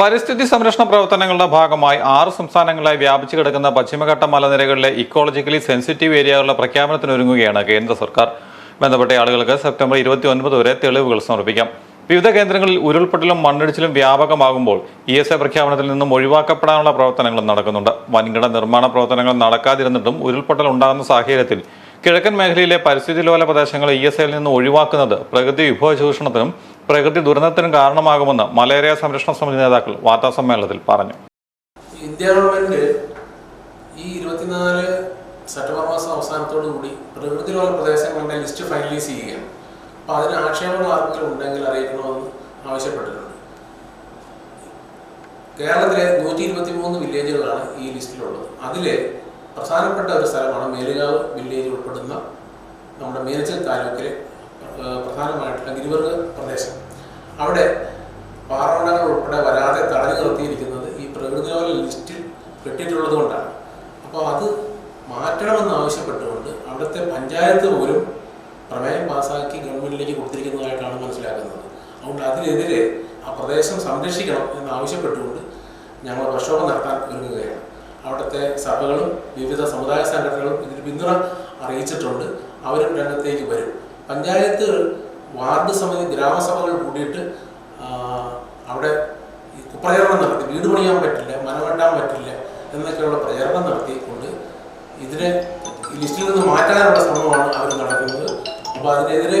പരിസ്ഥിതി സംരക്ഷണ പ്രവർത്തനങ്ങളുടെ ഭാഗമായി ആറ് സംസ്ഥാനങ്ങളായി വ്യാപിച്ചു കിടക്കുന്ന പശ്ചിമഘട്ട മലനിരകളിലെ ഇക്കോളജിക്കലി സെൻസിറ്റീവ് ഏരിയകളുടെ പ്രഖ്യാപനത്തിനൊരുങ്ങുകയാണ് കേന്ദ്ര സർക്കാർ. ബന്ധപ്പെട്ട ആളുകൾക്ക് സെപ്റ്റംബർ ഇരുപത്തി ഒൻപത് വരെ തെളിവുകൾ സമർപ്പിക്കാം. വിവിധ കേന്ദ്രങ്ങളിൽ ഉരുൾപൊട്ടലും മണ്ണിടിച്ചിലും വ്യാപകമാകുമ്പോൾ ഇ എസ് എ പ്രഖ്യാപനത്തിൽ നിന്നും ഒഴിവാക്കപ്പെടാനുള്ള പ്രവർത്തനങ്ങളും നടക്കുന്നുണ്ട്. വൻകിട നിർമ്മാണ പ്രവർത്തനങ്ങൾ നടക്കാതിരുന്നിട്ടും ഉരുൾപൊട്ടൽ ഉണ്ടാകുന്ന സാഹചര്യത്തിൽ കിഴക്കൻ മേഖലയിലെ പരിസ്ഥിതി ലോല പ്രദേശങ്ങൾ ഇ എസ് എയിൽ നിന്ന് ഒഴിവാക്കുന്നത് പ്രകൃതി വിഭവ ചൂഷണത്തിനും പ്രകൃതി ദുരന്തത്തിന് കാരണമാകുമെന്ന് മലേറിയ സംരക്ഷണ സമിതി നേതാക്കൾ വാർത്താസമ്മേളനത്തിൽ പറഞ്ഞു. ഇന്ത്യ ഗവൺമെന്റ് ഈ ഇരുപത്തിനാല് സെപ്റ്റംബർ മാസം അവസാനത്തോടു കൂടി പ്രകൃതിയിലുള്ള പ്രദേശങ്ങളുടെ ലിസ്റ്റ് ഫൈനലൈസ് ചെയ്യുകയാണ്. അപ്പോൾ അതിന് ആക്ഷേപങ്ങൾ ആർക്കെങ്കിലും ഉണ്ടെങ്കിൽ അറിയിക്കണമെന്ന് ആവശ്യപ്പെട്ടിട്ടുണ്ട്. കേരളത്തിലെ നൂറ്റി ഇരുപത്തി മൂന്ന് വില്ലേജുകളാണ് ഈ ലിസ്റ്റിലുള്ളത്. അതിൽ പ്രധാനപ്പെട്ട ഒരു സ്ഥലമാണ് മേലുകാവ് വില്ലേജ് ഉൾപ്പെടുന്ന നമ്മുടെ മേനച്ചൽ താലൂക്കിലെ പ്രധാനമായിട്ടുള്ള ഗിരിവർഗ പ്രദേശം. അവിടെ പാറവണ്ടങ്ങൾ ഉൾപ്പെടെ വരാതെ തടഞ്ഞു നിർത്തിയിരിക്കുന്നത് ഈ പ്രകൃതി ലിസ്റ്റിൽ പെട്ടിട്ടുള്ളത് കൊണ്ടാണ്. അപ്പോൾ അത് മാറ്റണമെന്ന് ആവശ്യപ്പെട്ടുകൊണ്ട് അവിടുത്തെ പഞ്ചായത്ത് പോലും പ്രമേയം പാസാക്കി ഗവൺമെന്റിലേക്ക് കൊടുത്തിരിക്കുന്നതായിട്ടാണ് മനസ്സിലാക്കുന്നത്. അതുകൊണ്ട് അതിനെതിരെ ആ പ്രദേശം സംരക്ഷിക്കണം എന്ന് ആവശ്യപ്പെട്ടുകൊണ്ട് ഞങ്ങൾ പ്രക്ഷോഭം നടത്താൻ ഒരുങ്ങുകയാണ്. അവിടുത്തെ സഭകളും വിവിധ സമുദായ സംഘടനകളും ഇതിന് പിന്തുണ അറിയിച്ചിട്ടുണ്ട്. അവരും രംഗത്തേക്ക് വരും. പഞ്ചായത്ത് വാർഡ് സമിതി ഗ്രാമസഭകൾ കൂടിയിട്ട് അവിടെ പ്രചരണം നടത്തി. വീട് പണിയാൻ പറ്റില്ല മന വെട്ടാൻ പറ്റില്ല എന്നൊക്കെയുള്ള പ്രചരണം നടത്തിക്കൊണ്ട് ഇതിനെ ലിസ്റ്റിൽ നിന്ന് മാറ്റാനുള്ള ശ്രമമാണ് അവർ നടക്കുന്നത്. അപ്പോൾ അതിനെതിരെ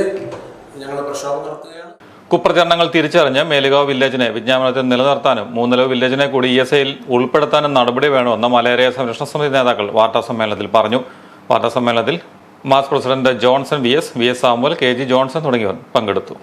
ഞങ്ങൾ പ്രക്ഷോഭം നടത്തുകയാണ്. കുപ്രചരണങ്ങൾ തിരിച്ചറിഞ്ഞ് മേലുകാവ് വില്ലേജിനെ വിജ്ഞാപനത്തിൽ നിലനിർത്താനും മൂന്നിലവ് വില്ലേജിനെ കൂടി ഇ എസ് ഐയിൽ ഉൾപ്പെടുത്താനും നടപടി വേണമെന്ന് മലേറിയ സംരക്ഷണ സമിതി നേതാക്കൾ വാർത്താസമ്മേളനത്തിൽ പറഞ്ഞു. വാർത്താസമ്മേളനത്തിൽ mass president Johnson V S V S Samuel K G Johnson തുടങ്ങിയവർ പങ്കെടുത്തു.